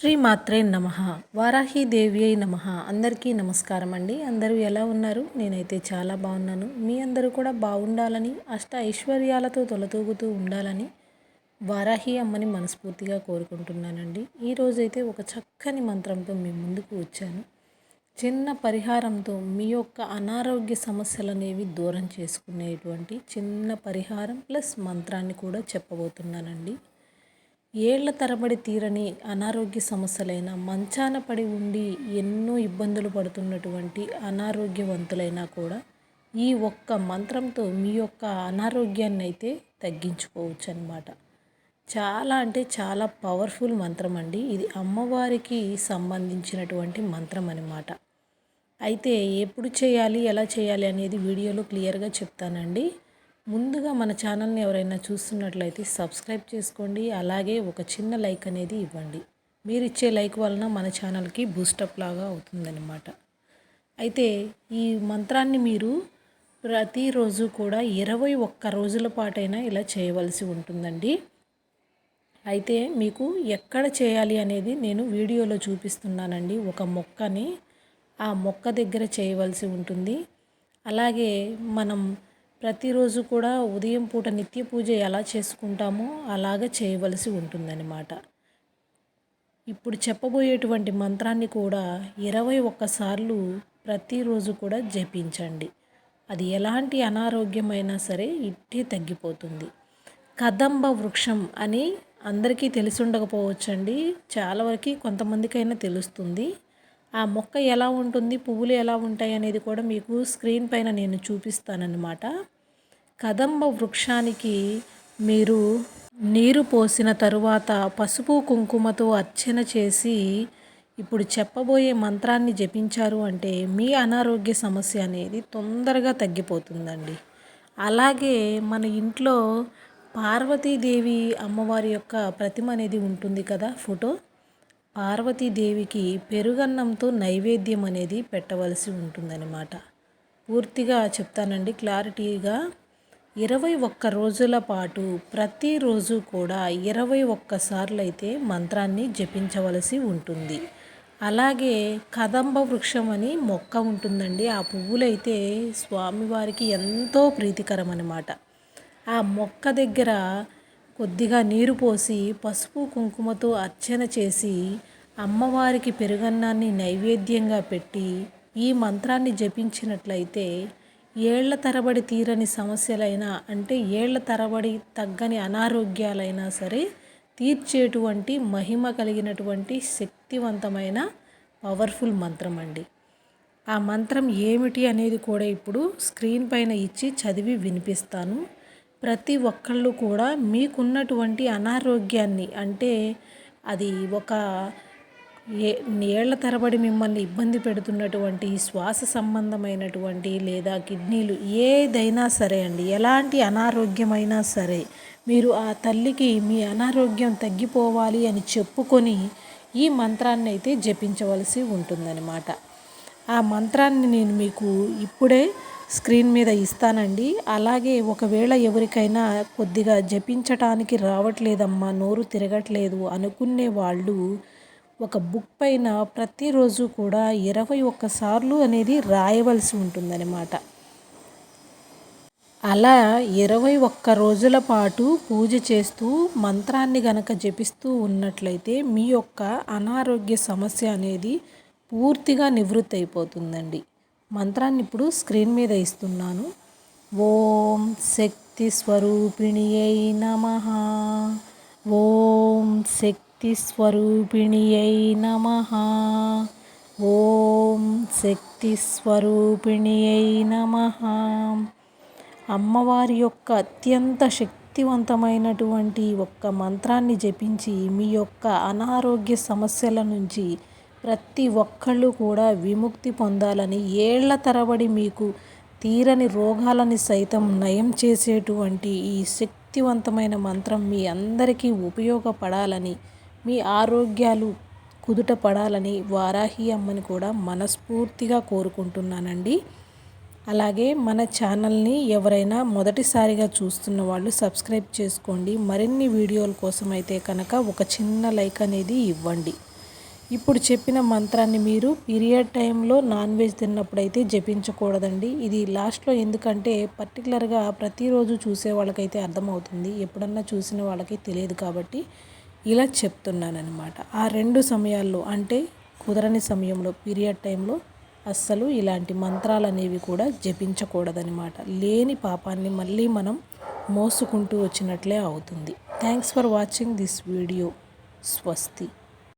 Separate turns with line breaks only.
శ్రీ మాత్రే నమ. వారాహి అయి నమ. అందరికీ నమస్కారం అండి. అందరూ ఎలా ఉన్నారు? నేనైతే చాలా బాగున్నాను. మీ అందరూ కూడా బాగుండాలని అష్ట ఐశ్వర్యాలతో తొలతూగుతూ ఉండాలని వారాహి అమ్మని మనస్ఫూర్తిగా కోరుకుంటున్నానండి. ఈరోజైతే ఒక చక్కని మంత్రంతో మీ ముందుకు వచ్చాను. చిన్న పరిహారంతో మీ యొక్క అనారోగ్య సమస్యలు అనేవి దూరం చేసుకునేటువంటి చిన్న పరిహారం ప్లస్ మంత్రాన్ని కూడా చెప్పబోతున్నానండి. ఏళ్ళ తరబడి తీరని అనారోగ్య సమస్యలైన మంచాన పడి ఉండి ఎన్నో ఇబ్బందులు పడుతున్నటువంటి అనారోగ్యవంతులైనా కూడా ఈ ఒక్క మంత్రంతో మీ యొక్క అనారోగ్యాన్ని అయితే తగ్గించుకోవచ్చు అనమాట చాలా అంటే చాలా పవర్ఫుల్ మంత్రం అండి ఇది అమ్మవారికి సంబంధించినటువంటి మంత్రం అనమాట అయితే ఎప్పుడు చేయాలి ఎలా చేయాలి అనేది వీడియోలో క్లియర్గా చెప్తానండి. ముందుగా మన ఛానల్ని ఎవరైనా చూస్తున్నట్లయితే సబ్స్క్రైబ్ చేసుకోండి. అలాగే ఒక చిన్న లైక్ అనేది ఇవ్వండి. మీరు ఇచ్చే లైక్ వలన మన ఛానల్కి బూస్టప్ లాగా అవుతుందన్నమాట. అయితే ఈ మంత్రాన్ని మీరు ప్రతిరోజు కూడా ఇరవై ఒక్క రోజుల పాటైనా ఇలా చేయవలసి ఉంటుందండి. అయితే మీకు ఎక్కడ చేయాలి అనేది నేను వీడియోలో చూపిస్తున్నానండి. ఒక మొక్కని ఆ మొక్క దగ్గర చేయవలసి ఉంటుంది. అలాగే మనం ప్రతిరోజు కూడా ఉదయం పూట నిత్య పూజ ఎలా చేసుకుంటామో అలాగ చేయవలసి ఉంటుందన్నమాట. ఇప్పుడు చెప్పబోయేటువంటి మంత్రాన్ని కూడా ఇరవై ఒక్కసార్లు ప్రతిరోజు కూడా జపించండి. అది ఎలాంటి అనారోగ్యమైనా సరే ఇట్టే తగ్గిపోతుంది. కదంబ వృక్షం అని అందరికీ తెలిసి ఉండకపోవచ్చండి. చాలా వరకు కొంతమందికైనా తెలుస్తుంది. ఆ మొక్క ఎలా ఉంటుంది పువ్వులు ఎలా ఉంటాయి అనేది కూడా మీకు స్క్రీన్ పైన నేను చూపిస్తానన్నమాట. కదంబ వృక్షానికి మీరు నీరు పోసిన తరువాత పసుపు కుంకుమతో అర్చన చేసి ఇప్పుడు చెప్పబోయే మంత్రాన్ని జపించారు అంటే మీ అనారోగ్య సమస్య అనేది తొందరగా తగ్గిపోతుందండి. అలాగే మన ఇంట్లో పార్వతీదేవి అమ్మవారి యొక్క ప్రతిమ అనేది ఉంటుంది కదా ఫోటో. పార్వతీదేవికి పెరుగన్నంతో నైవేద్యం అనేది పెట్టవలసి ఉంటుందన్నమాట. పూర్తిగా చెప్తానండి క్లారిటీగా. ఇరవై ఒక్క రోజుల పాటు ప్రతిరోజు కూడా ఇరవై ఒక్కసార్లు అయితే మంత్రాన్ని జపించవలసి ఉంటుంది. అలాగే కదంబ వృక్షం అని మొక్క ఉంటుందండి ఆ పువ్వులైతే స్వామివారికి ఎంతో ప్రీతికరం అన్నమాట ఆ మొక్క దగ్గర కొద్దిగా నీరు పోసి పసుపు కుంకుమతో అర్చన చేసి అమ్మవారికి పెరుగన్నాన్ని నైవేద్యంగా పెట్టి ఈ మంత్రాన్ని జపించినట్లయితే ఏళ్ళ తరబడి తీరని సమస్యలైనా అంటే ఏళ్ళ తరబడి తగ్గని అనారోగ్యాలైనా సరే తీర్చేటువంటి మహిమ కలిగినటువంటి శక్తివంతమైన పవర్ఫుల్ మంత్రం అండి. ఆ మంత్రం ఏమిటి అనేది కూడా ఇప్పుడు స్క్రీన్ పైన ఇచ్చి చదివి వినిపిస్తాను. ప్రతి ఒక్కళ్ళు కూడా మీకున్నటువంటి అనారోగ్యాన్ని అంటే అది ఒక ఏ ఏళ్ళ తరబడి మిమ్మల్ని ఇబ్బంది పెడుతున్నటువంటి శ్వాస సంబంధమైనటువంటి లేదా కిడ్నీలు ఏదైనా సరే అండి ఎలాంటి అనారోగ్యమైనా సరే మీరు ఆ తల్లికి మీ అనారోగ్యం తగ్గిపోవాలి అని చెప్పుకొని ఈ మంత్రాన్ని అయితే జపించవలసి ఉంటుందన్నమాట. ఆ మంత్రాన్ని నేను మీకు ఇప్పుడే స్క్రీన్ మీద ఇస్తానండి. అలాగే ఒకవేళ ఎవరికైనా కొద్దిగా జపించటానికి రావట్లేదమ్మా నోరు తిరగట్లేదు అనుకునే వాళ్ళు ఒక బుక్ పైన ప్రతిరోజు కూడా ఇరవై ఒక్కసార్లు అనేది రాయవలసి ఉంటుందన్నమాట. అలా ఇరవై ఒక్క రోజుల పాటు పూజ చేస్తూ మంత్రాన్ని గనక జపిస్తూ ఉన్నట్లయితే మీ యొక్క అనారోగ్య సమస్య అనేది పూర్తిగా నివృత్తి అయిపోతుందండి మంత్రాన్ని ఇప్పుడు స్క్రీన్ మీద ఇస్తున్నాను. ఓం శక్తి స్వరూపిణి అయి నమ. ఓం శక్తి స్వరూపిణి అయి నమ. ఓం శక్తి స్వరూపిణి అయి నమ. అమ్మవారి యొక్క అత్యంత శక్తివంతమైనటువంటి ఒక్క మంత్రాన్ని జపించి మీ యొక్క అనారోగ్య సమస్యల నుంచి ప్రతి ఒక్కళ్ళు కూడా విముక్తి పొందాలని ఏళ్ళ తరబడి మీకు తీరని రోగాలని సైతం నయం చేసేటువంటి ఈ శక్తివంతమైన మంత్రం మీ అందరికీ ఉపయోగపడాలని మీ ఆరోగ్యాలు కుదుట పడాలని వారాహి అమ్మని కూడా మనస్ఫూర్తిగా కోరుకుంటున్నానండి. అలాగే మన ఛానల్ని ఎవరైనా మొదటిసారిగా చూస్తున్న వాళ్ళు సబ్స్క్రైబ్ చేసుకోండి. మరిన్ని వీడియోల కోసం అయితే కనుక ఒక చిన్న లైక్ అనేది ఇవ్వండి. ఇప్పుడు చెప్పిన మంత్రాన్ని మీరు పీరియడ్ టైంలో నాన్ వెజ్ తిన్నప్పుడు అయితే జపించకూడదండి. ఇది లాస్ట్లో ఎందుకంటే పర్టికులర్గా ప్రతిరోజు చూసే వాళ్ళకైతే అర్థమవుతుంది. ఎప్పుడన్నా చూసిన వాళ్ళకి తెలియదు కాబట్టి ఇలా చెప్తున్నానమాట ఆ రెండు సమయాల్లో అంటే కుదరని సమయంలో పీరియడ్ టైంలో అస్సలు ఇలాంటి మంత్రాలు అనేవి కూడా జపించకూడదనమాట లేని పాపాన్ని మళ్ళీ మనం మోసుకుంటూ వచ్చినట్లే అవుతుంది. Thanks for watching this video. స్వస్తి.